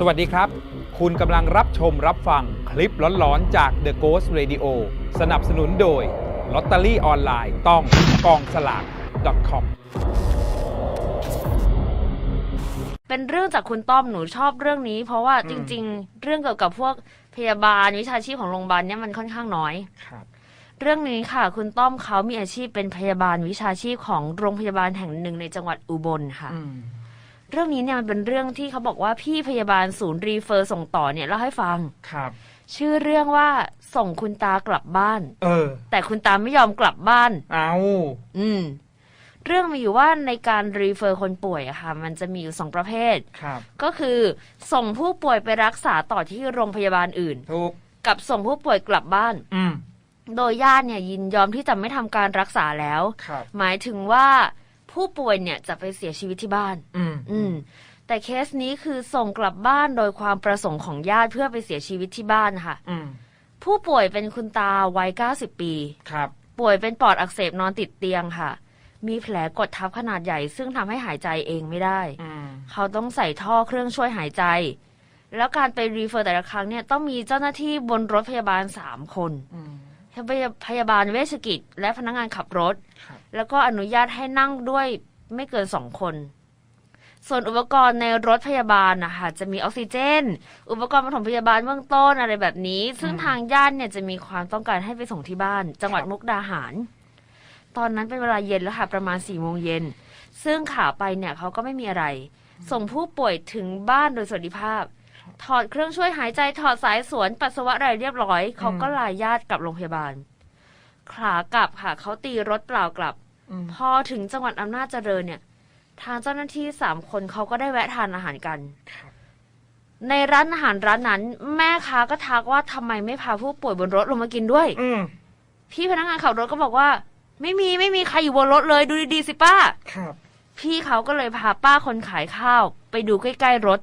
สวัสดีครับ คุณกำลังรับชมรับฟังคลิปหลอนๆ จาก The Ghost Radio สนับสนุนโดยลอตเตอรี่ออนไลน์ต้องกองสลาก .com เป็นเรื่องจากคุณต้อมหนูชอบเรื่องนี้ เพราะว่าจริง ๆ เรื่องเกี่ยวกับพวกพยาบาลวิชาชีพของโรงพยาบาลเนี่ยมันค่อนข้างน้อย ครับ เรื่องนี้ค่ะ คุณต้อมเขามีอาชีพเป็นพยาบาลวิชาชีพของโรงพยาบาลแห่งหนึ่งในจังหวัดอุบลค่ะ อืม เรื่องนี้เนี่ยมันเป็นเรื่องที่เขาบอกว่าพี่พยาบาลศูนย์รีเฟอร์ส่งต่อเนี่ยเล่าให้ฟัง ครับ ชื่อเรื่องว่าส่งคุณตากลับบ้าน เออ แต่คุณตาไม่ยอมกลับบ้าน เอาอืม เรื่องมีอยู่ว่าในการรีเฟอร์คนป่วยอะค่ะ มันจะมีอยู่สองประเภท ครับ ก็คือส่งผู้ป่วยไปรักษาต่อที่โรงพยาบาลอื่น ถูก กับส่งผู้ป่วยกลับบ้าน อืม โดยญาติเนี่ยยินยอมที่จะไม่ทำการรักษาแล้ว ครับ หมายถึงว่า ผู้ป่วยเนี่ยจะไปเสียชีวิตที่บ้าน อืม อืม แต่เคสนี้คือส่งกลับบ้านโดยความประสงค์ของญาติเพื่อไปเสียชีวิตที่บ้านค่ะ อืม ผู้ป่วยเป็นคุณตาวัย 90 ปี ครับ ป่วยเป็นปอดอักเสบนอนติดเตียงค่ะ มีแผลกดทับขนาดใหญ่ ซึ่งทำให้หายใจเองไม่ได้ อืม เขาต้องใส่ท่อเครื่องช่วยหายใจ แล้วการไปรีเฟอร์แต่ละครั้งเนี่ยต้องมีเจ้าหน้าที่บนรถพยาบาลสามคน อืม พยาพยาบาลเวชกิจ และพนักงานขับรถ ครับ แล้วก็อนุญาตให้นั่งด้วยไม่เกินสองคน ส่วนอุปกรณ์ในรถพยาบาลนะคะจะมีออกซิเจน อุปกรณ์ปฐมพยาบาลเบื้องต้นอะไรแบบนี้ ซึ่งทางญาติเนี่ยจะมีความต้องการให้ไปส่งที่บ้าน จังหวัดมุกดาหาร ตอนนั้นเป็นเวลาเย็นแล้วค่ะประมาณสี่โมงเย็นซึ่งขาไปเนี่ยเขาก็ไม่มีอะไร ส่งผู้ป่วยถึงบ้านโดยสวัสดิภาพ ถอดเครื่องช่วยหายใจถอดสายสวนปัสสาวะอะไรเรียบร้อย เขาก็ลาญาติกลับโรงพยาบาล ขากลับค่ะเขาตีรถเปล่ากลับอืมพอถึงจังหวัดอำนาจเจริญเนี่ย ทางเจ้าหน้าที่สามคนเขาก็ได้แวะทานอาหารกัน ในร้านอาหารร้านนั้น แม่ค้าก็ทักว่าทำไมไม่พาผู้ป่วยบนรถลงมากินด้วยอืมพี่พนักงานขับรถก็บอกว่า ไม่มีไม่มีใครอยู่บนรถเลยดูดีๆสิป้าครับ พี่เขาก็เลยพาป้าคนขายข้าว ไปดูใกล้ๆรถ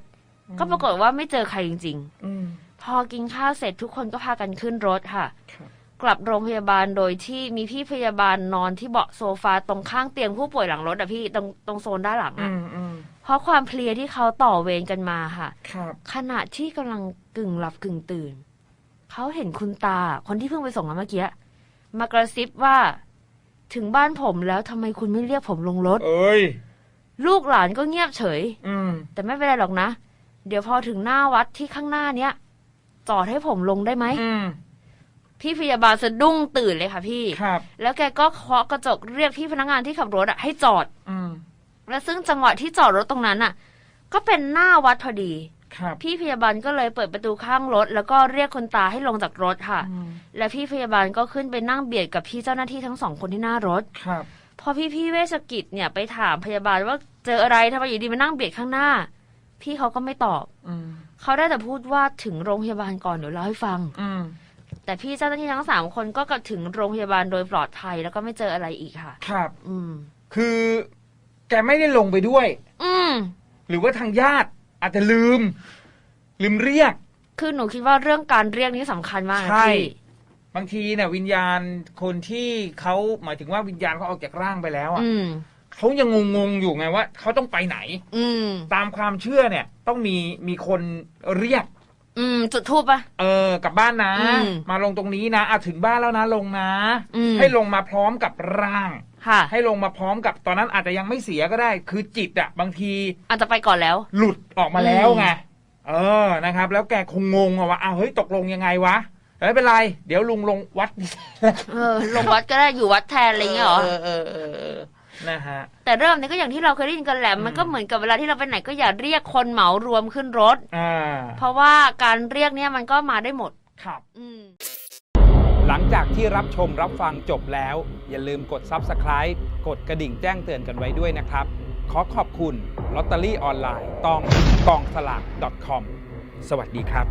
ก็ปรากฏว่าไม่เจอใครจริงอืมๆพอกินข้าวเสร็จทุกคนก็พากันขึ้นรถค่ะ ครับ กลับโรงพยาบาลโดยที่มีพี่พยาบาลนอนที่เบาะโซฟาตรงข้างเตียงผู้ป่วยหลังรถอะพี่ตรงตรงโซนด้านหลังอือะมอืมเพราะความเพลียที่เขาต่อเวรกันมาค่ะครับขณะที่กำลังกึ่งหลับกึ่งตื่น เขาเห็นคุณตาคนที่เพิ่งไปส่งมาเมื่อกี้มากระซิบว่า ถึงบ้านผมแล้วทำไมคุณไม่เรียกผมลงรถ เอ้ย ลูกหลานก็เงียบเฉย อืมแต่ไม่เป็นไรหรอกนะ เดี๋ยวพอถึงหน้าวัดที่ข้างหน้าเนี้ยจอดให้ผมลงได้ไหมอืม พี่พยาบาลสะดุ้งตื่นเลยค่ะพี่ ครับ แล้วแกก็เคาะกระจกเรียกพี่พนักงานที่ขับรถอะให้จอด อืมและซึ่งจังหวะที่จอดรถตรงนั้นอะก็เป็นหน้าวัดพอดี ครับ พี่พยาบาลก็เลยเปิดประตูข้างรถ แล้วก็เรียกคุณตาให้ลงจากรถค่ะ อืมและพี่พยาบาลก็ขึ้นไปนั่งเบียดกับพี่เจ้าหน้าที่ทั้งสองคนที่หน้ารถ ครับ พอพี่พี่ๆเวชกิจเนี่ยไปถามพยาบาลว่าเจออะไรทำไมอยู่ดีมานั่งเบียดข้างหน้า พี่เขาก็ไม่ตอบ อืมเขาได้แต่พูดว่าถึงโรงพยาบาลก่อนเดี๋ยวเล่าให้ฟัง อืม แต่พี่เจ้าหน้าที่ทั้งสามคนก็กลับถึงโรงพยาบาลโดยปลอดภัยแล้วก็ไม่เจออะไรอีกค่ะ ครับ อืม คือแกไม่ได้ลงไปด้วย อืม หรือว่าทางญาติอาจจะลืม ลืมเรียก คือหนูคิดว่าเรื่องการเรียกนี่สำคัญมากนะใช่ พี่ บางทีเนี่ยวิญญาณคนที่เขาหมายถึงว่าวิญญาณเขาออกจากร่างไปแล้วอะอืม เขายังงงๆอยู่ไงว่าเขาต้องไปไหน อืม ตามความเชื่อเนี่ย ต้องมีมีคนเรียก อืม จุดทูปปะ เออกลับบ้านนะ อืมมาลงตรงนี้นะอะถึงบ้านแล้วนะลงนะ อืม ให้ลงมาพร้อมกับร่าง ค่ะ ให้ลงมาพร้อมกับตอนนั้นอาจจะยังไม่เสียก็ได้ คือจิตอะบางทีอาจจะไปก่อนแล้ว หลุดออกมาแล้วอืมไงเออนะครับ แล้วแกคงงงอะว่าอ้าวเฮ้ยตกลงยังไงวะไม่เป็นไร เดี๋ยวลุงลงวัด เออ ลงวัดก็ได้อยู่วัดแทนอะไรเงี้ยเหรอ เออเออเออเออ นะฮะแต่เรื่องนี้ก็อย่างที่เราเคยได้ยินกันแหละอืมมันก็เหมือนกับเวลาที่เราไปไหนก็อย่าเรียกคนเหมารวมขึ้นรถอ่าเพราะว่าการเรียกเนี่ยมันก็มาได้หมดครับอืมหลังจากที่รับชมรับฟังจบแล้ว อย่าลืมกด Subscribe กดกระดิ่งแจ้งเตือนกันไว้ด้วยนะครับ ขอขอบคุณลอตเตอรี่ออนไลน์ต้องกองสลาก .com สวัสดีครับ